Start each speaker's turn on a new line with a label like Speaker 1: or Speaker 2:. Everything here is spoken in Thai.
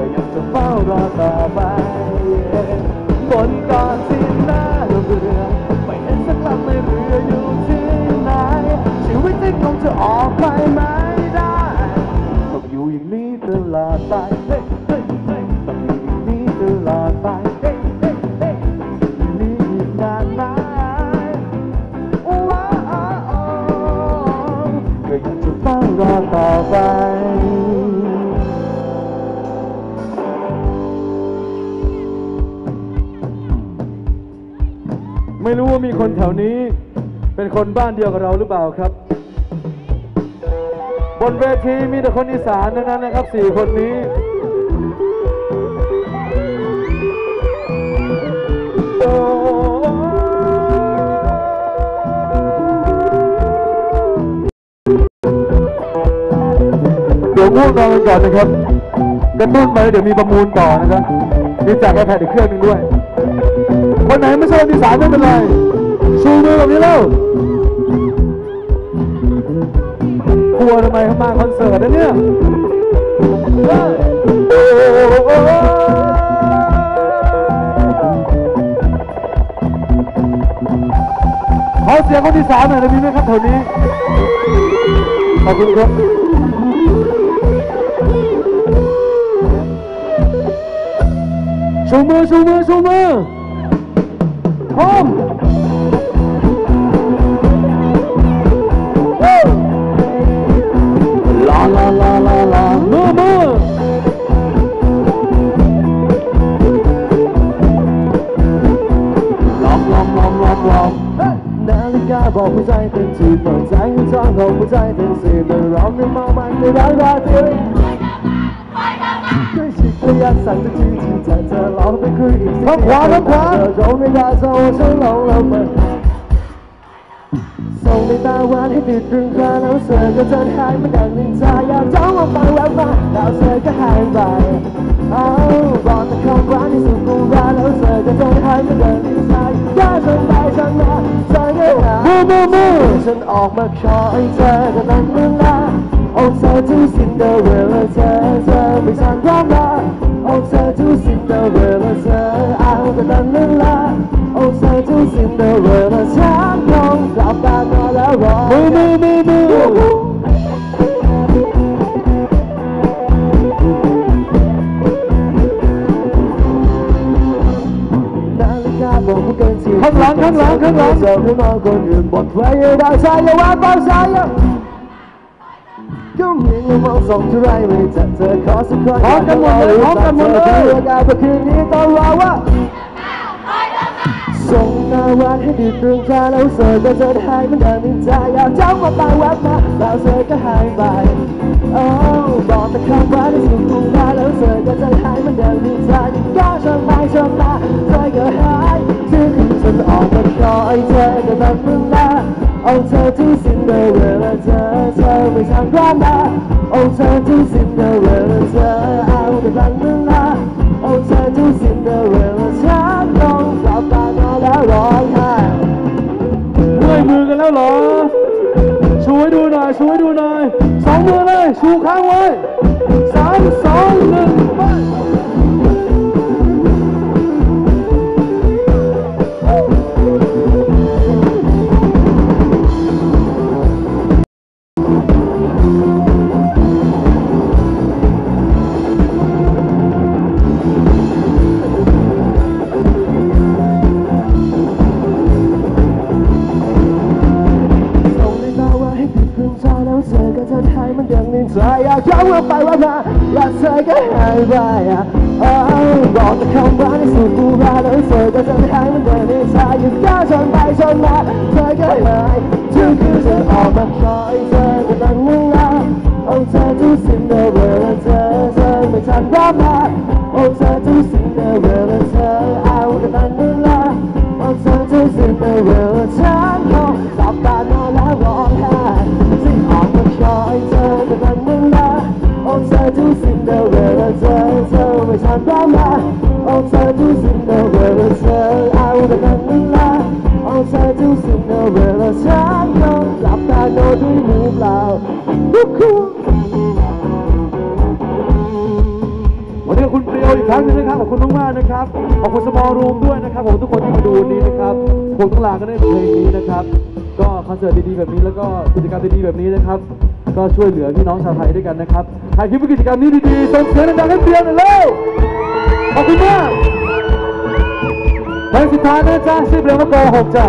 Speaker 1: ก็ยังจะเฝ้ารอต่อไปบนเกาะที่น่าเบื่อไม่เห็นสักลำในเรืออยู่ที่ไหนชีวิตที่คงจะออกไปไหม ไม่รู้ว่ามีคนแถวนี้ เป็นคนบ้านเดียวกับเราหรือเปล่าครับ บนเวทีมีแต่คนอีสานทั้งนั้นนะครับสี่คนนี้เดี๋ยวง่วงนอนกันก่อนนะครับกระตุ้นไปเดี๋ยวมีประมูลต่อนะครับมีแจกไอแพดอีกเครื่องหนึงด้วย คนไหนไม่ใช่คนอีสานไม่เป็นไรชูมือแบบนี้แล้วกลัวทำไมเขามาคอนเสิร์ตนะเนี่ยโอ้โอ้ขอเสียงคนที่สามหน่อยนะมีไหมครับแถวนี้ ขอบคุณครับชูมือชูมือชูมือ พร้อมลาลาลาลาลามือมือลอมลอ มลอมลอมลอมนาฬิกาบอกหัวใจเต้นจีบเปิดใจให้จ้องของหัวใจเต้นสีมันร้องในเมามันในร้านราตรีด้วยชิคก็อยากสั่งจะจีจีจะเธอลองไปคุยอีกสิขวาขวาเธอร้องไม่ได้เธอฉันลองแล้วมันส่งในตาหวานให้ติดตรึงตราแล้วเธอก็จนหายเหมันดังนินจาอยากจ้องมาฟังแววมาแล้วเธอก็หายไปเอาบอกแต่คำหวานที่สุดกูรักแล้วเธอก็จนหายเหมันดังนินจาอย่าฉันไปฉันมาเธอก็หายมูมูมูฉันออกมาขอให้เธอก็นั้นเวลาโอ้เธอทูซินเดอเรลล่าเธอเธอไม่สั่งความรั กโอ้เธอทูซินเดอเรลล่าเธอเอาแต่นั้นเวลาโอ้เธอทูซินเดอเรลล่าฉันคงหลับต กาบอกว่าเกินสิบข้างหลังข้างหลังข้างหลังเจอผู้นอนคนอื่นบทเพลงได้ใช่อย่าว่าเบาใช่ก็มีเงินมองส่งเท่าไรไม่จะเจอขอสักคนพร้อมกันหมดเลยพร้อมกันหมดเลยเพื่อการเพื่อคืนนี้ต้องรอว่าส่งตาหวานให้ดีตรึงตาแล้วเธอก็จะหายเหมันเดิมในใจอยากจ้องมาตาแวบมาแล้วเธอก็หายไป โอ้เธอที่สิ้นเดอเวลาเธอเธอไม่ทำความมาโอ้เธอที่สิ้นเดอเวลาเธอเอาแต่แบบมึงนะโอ้เธอที่สิ้นเดอเวลาฉันต้องกลับตานอนแล้วร้องไห้เมื่อยมือกันแล้วเหรอชูให้ดูหน่อยชูให้ดูหน่อยสองมือเลยชูค้างไว้สามสองหนึ่งไป อนว่าไปว่ามาแล้วเธอก็หายไปอะโอ้บอกแต่คำว่าในสุดกูรักแล้วเธอก็จะหายมันเดือดในใจอยากย้อนชนไปชนมาเเธอทุกสิ่งในเวลาเธอเธอไม่ทันรับมาโอ้เธอทุกสิ่งในเวลาเธอเอาแต่นั้นเวลาโอ้เธอทุกสิ่งในเวลาฉันนอนหลับตานอนด้วยมือเปล่าทุกคืน
Speaker 2: นี้ขอบคุณเปรียวอีกครั้งนึงนะครับขอบคุณมากๆนะครับขอบคุณสมอลรูมด้วยนะครับผมทุกคนที่มาดูวันนี้นะครับคงต้องลากันด้วยเพลงนี้นะครับ ก็คอนเสิร์ตดีๆแบบนี้แล้วก็กิจกรรมดีๆแบบนี้นะครับ ก็ช่วยเหลือพี่น้องชาวไทยด้วยกันนะครับใครคิดว่ากิจกรรมนี้ดีๆส่งเสียงดังๆให้เปรียงหน่อยเร็วขอบคุณมากเพลงสุดท้ายนะจ๊ะชื่อเพลงว่าโกหกจ้ะ